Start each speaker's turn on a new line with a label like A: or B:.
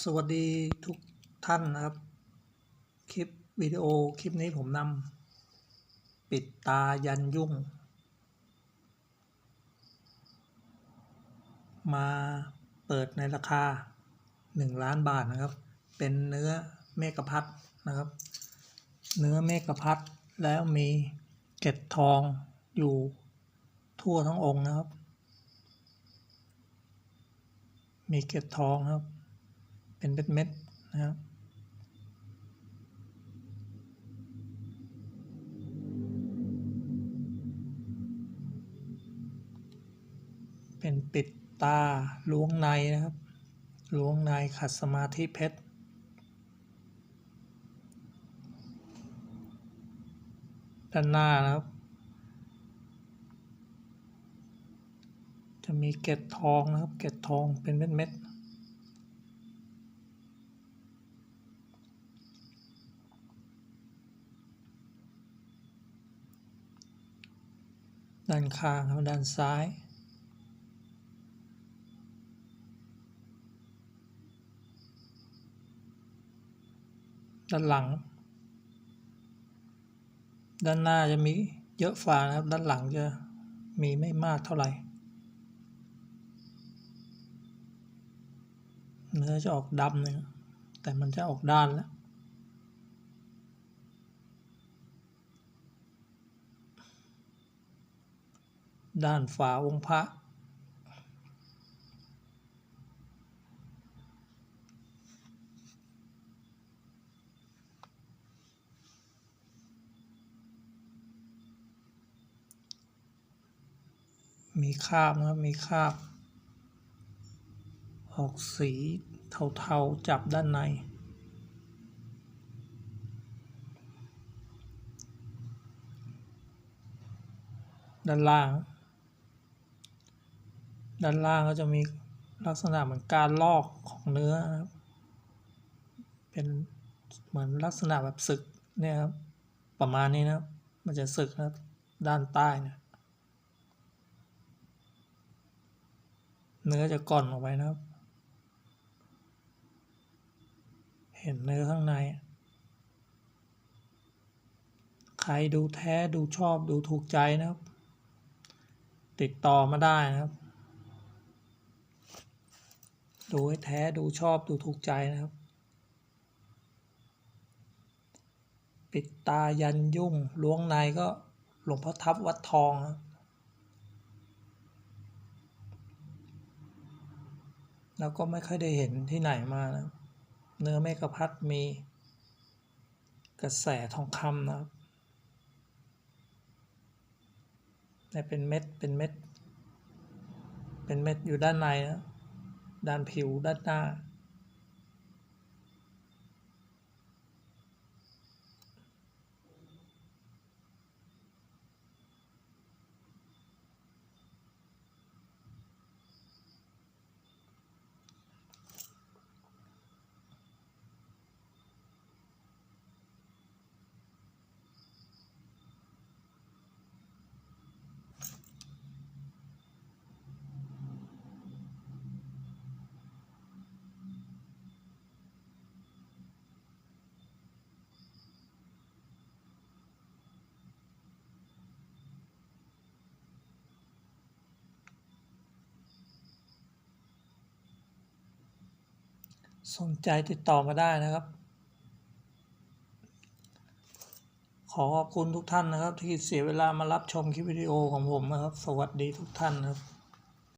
A: สวัสดีทุกท่านนะครับ คลิปวิดีโอคลิปนี้ผมนำปิดตายันยุ่ง มาเปิดในราคา 1 ล้านบาทนะครับ เป็นเนื้อเมกะพัดนะครับ เนื้อเมกะพัดแล้วมีเกล็ดทองอยู่ทั่วทั้งองค์นะครับ มีเกล็ดทองครับ เป็นเม็ดๆนะครับเป็นปิดตาล้วงในนะครับล้วงในขัดสมาธิเพชรด้านหน้านะครับ จะมีเกล็ดทองนะครับ เกล็ดทองเป็นเม็ดๆ ด้านข้างครับด้านซ้าย ด้านหลัง ด้านหน้าจะมีเยอะฝ่านะครับ ด้านหลังจะมีไม่มากเท่าไหร่เนื้อจะออกดำเนี่ยแต่มันจะออกด้านแล้ว ด้านฝาองค์พระ มีคราบนะครับ มีคราบ ออกสีเทาๆ จับด้านในด้านล่าง ด้านล่างก็จะมีลักษณะเหมือนการลอกของเนื้อนะครับ เป็นเหมือนลักษณะแบบสึกเนี่ยครับ ประมาณนี้นะครับ มันจะสึกนะครับด้านใต้เนี่ย เนื้อจะก่อนออกไปนะครับ เห็นเนื้อข้างใน ใครดูแท้ดูชอบดูถูกใจนะครับ ติดต่อมาได้นะครับ ดูให้แท้ดูชอบดูถูกใจนะครับ ปิดตายันยุ่งล้วงในก็หลวงพ่อทับวัดทองครับแล้วก็ไม่ค่อยได้เห็นที่ไหนมานะเนื้อเมกพัดมีกระแสทองคำนะครับแต่เป็นเม็ดเป็นเม็ด เป็นเม็ดอยู่ด้านในนะ ด้านผิวด้านหน้า สนใจติดต่อมาได้นะครับ ขอขอบคุณทุกท่านนะครับ ที่เสียเวลามารับชมคลิปวิดีโอของผมนะครับ สวัสดีทุกท่านครับ